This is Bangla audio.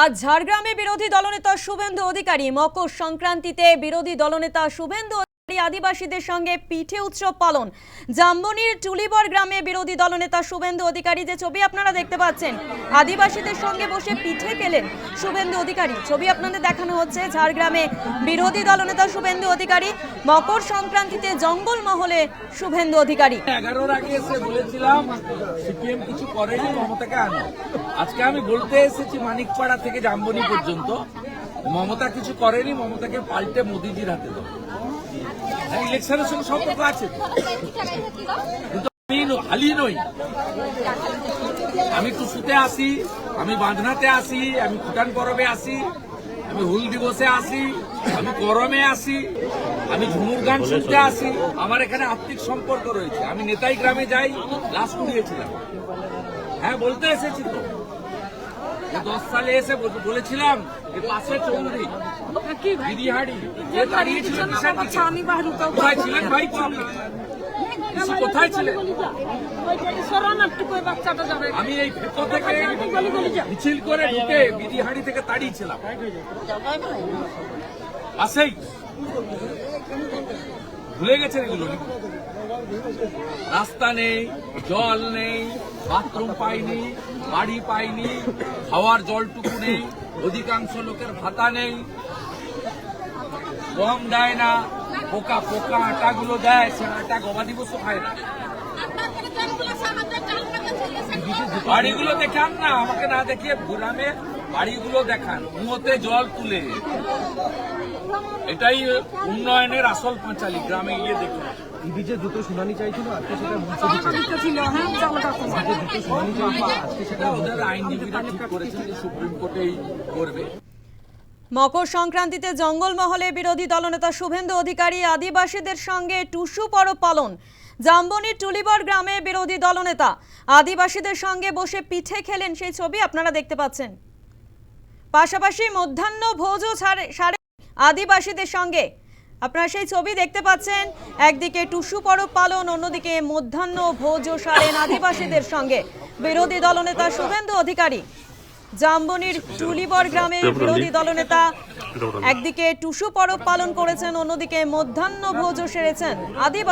আজ ঝাড়গ্রামে বিরোধী দলনেতা শুভেন্দু অধিকারী মকর সংক্রান্তিতে বিরোধী দলনেতা শুভেন্দু আদিবাসীদের সঙ্গে পিঠে উৎসব পালন। জাম্বনির টুলিবর গ্রামে বিরোধী দলনেতা শুভেন্দু অধিকারী যে ছবি আপনারা দেখতে পাচ্ছেন, আদিবাসীদের সঙ্গে বসে পিঠে খেলেন শুভেন্দু অধিকারী। ছবি আপনাদের দেখানো হচ্ছে, ঝাড়গ্রামে বিরোধী দলনেতা শুভেন্দু অধিকারী, মকর সংক্রান্তিতে জঙ্গল মহলে শুভেন্দু অধিকারী। এগারোর আগে আজকে আমি বলতে এসেছি, মানিকপাড়া থেকে জাম্বনি পর্যন্ত। মমতা কিছু করেনি মমতাকে পাল্টে মোদিজির হাতে দেবো হ্যাঁ, ইলেকশনের সঙ্গে সম্পর্ক আছে। কিন্তু আমি খালি নই। আমি টুসুতে আসি আমি বাঁধনাতে আসি আমি ভুটান পরবে আসি আমি হুল দিবসে আসি আমি করমে আসি আমি ঝুমুর গান শুনতে আসি। আমার এখানে আত্মিক সম্পর্ক রয়েছে। আমি নেতাই গ্রামে যাই লাশ কুড়িয়েছিলাম। হ্যাঁ বলতে এসেছি তো। দশ সালে এসে বলেছিলাম পাশে চৌধুরী দিদিহাড়ি কোথায় ছিলেন ভাই? আপনি? কোথায় ছিলেন? আমি এই ভেতর থেকে মিছিল করে ঢুকে বিদিহাড়ি থেকে তাড়িয়েছিলাম। আসেই। ভুলে গেছেন এগুলো? রাস্তা নেই জল নেই বাথরুম পাইনি বাড়ি পাইনি খাওয়ার জলটুকু নেই অধিকাংশ লোকের ভাতা নেই। গম দেয় না পোকা পোকা আটাগুলো দেয় সে আটা গবাদি পশু খায় না। বাড়িগুলো দেখান না আমাকে না দেখিয়ে গ্রামে বাড়িগুলো দেখান কুয়োতে জল তুলে। এটাই উন্নয়নের আসল পাঁচালি গ্রামে গিয়ে দেখুন। ইডি যে দ্রুত শুনানি চাইছিল আজকে সেটা মুছে দিচ্ছে। যে দ্রুত শুনানি চাইছিল আজকে সেটা ওদের আইনজীবীরা ঠিক করেছেন যে সুপ্রিম কোর্টেই করবে। মকর সংক্রান্তিতে জঙ্গলমহলে বিরোধী দলনেতা শুভেন্দু অধিকারী আদিবাসীদের সঙ্গে টুসু পরব পালন। জাম্বনির টুলিবর গ্রামে বিরোধী দলনেতা আদিবাসীদের সঙ্গে বসে পিঠে খেলেন সেই ছবি আপনারা দেখতে পাচ্ছেন। পাশাপাশি মধ্যাহ্ন ভোজও সারে আদিবাসীদের সঙ্গে। আপনারা সেই ছবি দেখতে পাচ্ছেন। একদিকে টুসু পরব পালন, অন্যদিকে মধ্যাহ্ন ভোজও সারেন আদিবাসীদের সঙ্গে। বিরোধী দলনেতা শুভেন্দু অধিকারী। জাম্বনির টুলিবর গ্রামে বিরোধী দলনেতা একদিকে টুসু পরব পালন করেছেন, অন্যদিকে মধ্যাহ্ন ভোজও সেরেছেন আদিবাসী